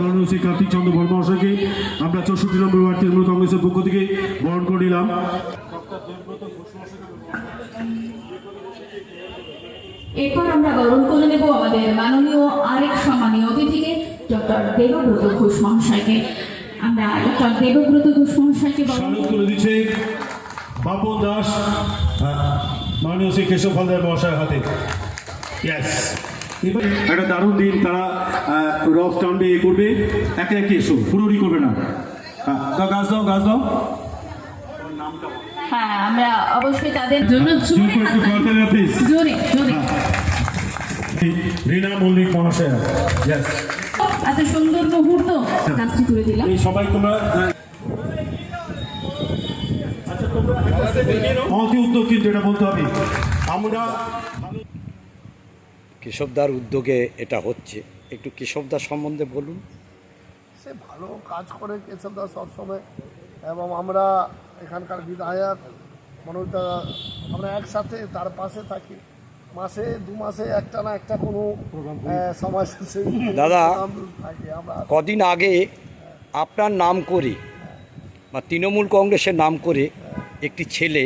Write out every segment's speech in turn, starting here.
বর্মহাশয়কে আমরা চৌষট্টি নম্বর ওয়ার্ড তৃণমূল কংগ্রেসের পক্ষ থেকে বরণ করে নিলাম। এরপর আমরা বরণ করে নেব আমাদের মাননীয় আরেক সম্মানীয় অতিথিকে ডক্টর দেবব্রত ঘোষ মহাশয়কে। আমরা ডক্টর দেবব্রত ঘোষ মহাশয়কে বরণ করে দিচ্ছে বাপন দাস মাননীয় শ্রী কেশব হালদার মহাশয়ের হাতে। ইয়েস একটা দারুণ দিন তারা রথ টানবে এ করবে। একে একে এসো পুরোরি করবে না। হ্যাঁ, গাছ দাও গাছ দাও। হ্যাঁ আমরা অবশ্যই তাদের জন্য জোর জোরে রীনা মল্লিক মহাশয়া। এত সুন্দর মুহূর্ত। কাজটি তুলে দিলাম। সবাই তোমরা আচ্ছা তোমরা মহতি উদ্যোগ কিন্তু এটা বলতে হবে। আমরা কেশবদার উদ্যোগে এটা হচ্ছে। একটু কেশবদার সম্বন্ধে বলুন। সে ভালো কাজ করে কেশবদা সবসময় এবং আমরা এখানকার বিধায়ক মনোজদা আমরা একসাথে তার পাশে থাকি। মাসে দু মাসে একটা না একটা কোনো সমাজ দাদা। কদিন আগে আপনার নাম করে বা তৃণমূল কংগ্রেসের নাম করে একটি ছেলে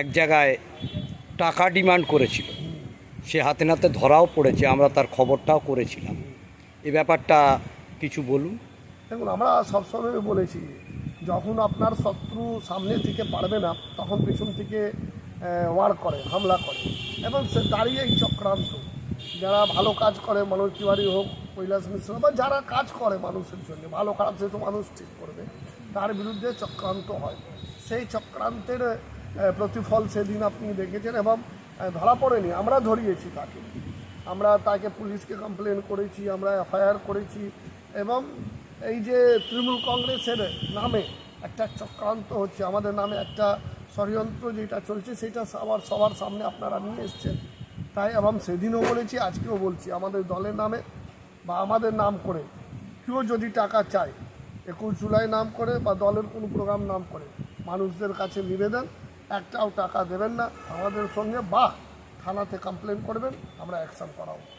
এক জায়গায় টাকা ডিমান্ড করেছিল। সে হাতে নাতে ধরাও পড়েছে, আমরা তার খবরটাও করেছিলাম। এ ব্যাপারটা কিছু বলুন। দেখুন, আমরা সবসময় বলেছি, যখন আপনার শত্রু সামনে থেকে পারবে না, তখন পেছন থেকে ওয়ার করে, হামলা করে, এবং সে দাঁড়িয়ে এই চক্রান্ত। যারা ভালো কাজ করে, মনোজ তিওয়ারি হোক, কৈলাস মিশ্র বা যারা কাজ করে মানুষের জন্য, ভালো খারাপ যেহেতু মানুষ ঠিক করবে, তার বিরুদ্ধে চক্রান্ত হয়। সেই চক্রান্তের প্রতিফল সেদিন আপনি দেখেছেন এবং ধরা পড়েনি, আমরা ধরিয়েছি তাকে। আমরা তাকে পুলিশকে কমপ্লেন করেছি, আমরা এফআইআর করেছি এবং এই যে তৃণমূল কংগ্রেসের নামে একটা চক্রান্ত হচ্ছে, আমাদের নামে একটা ষড়যন্ত্র যেটা চলছে, সেটা সবার সবার সামনে আপনারা নিয়ে এসছেন। তাই এবং সেদিনও বলেছি, আজকেও বলছি, আমাদের দলের নামে বা আমাদের নাম করে কেউ যদি টাকা চায়, একুশ জুলাই নাম করে বা দলের কোনো প্রোগ্রাম নাম করে, মানুষদের কাছে নিবেদন একটাও টাকা দেবেন না। আমাদের সঙ্গে বা থানাতে কমপ্লেন করবেন আমরা অ্যাকশান করাবো।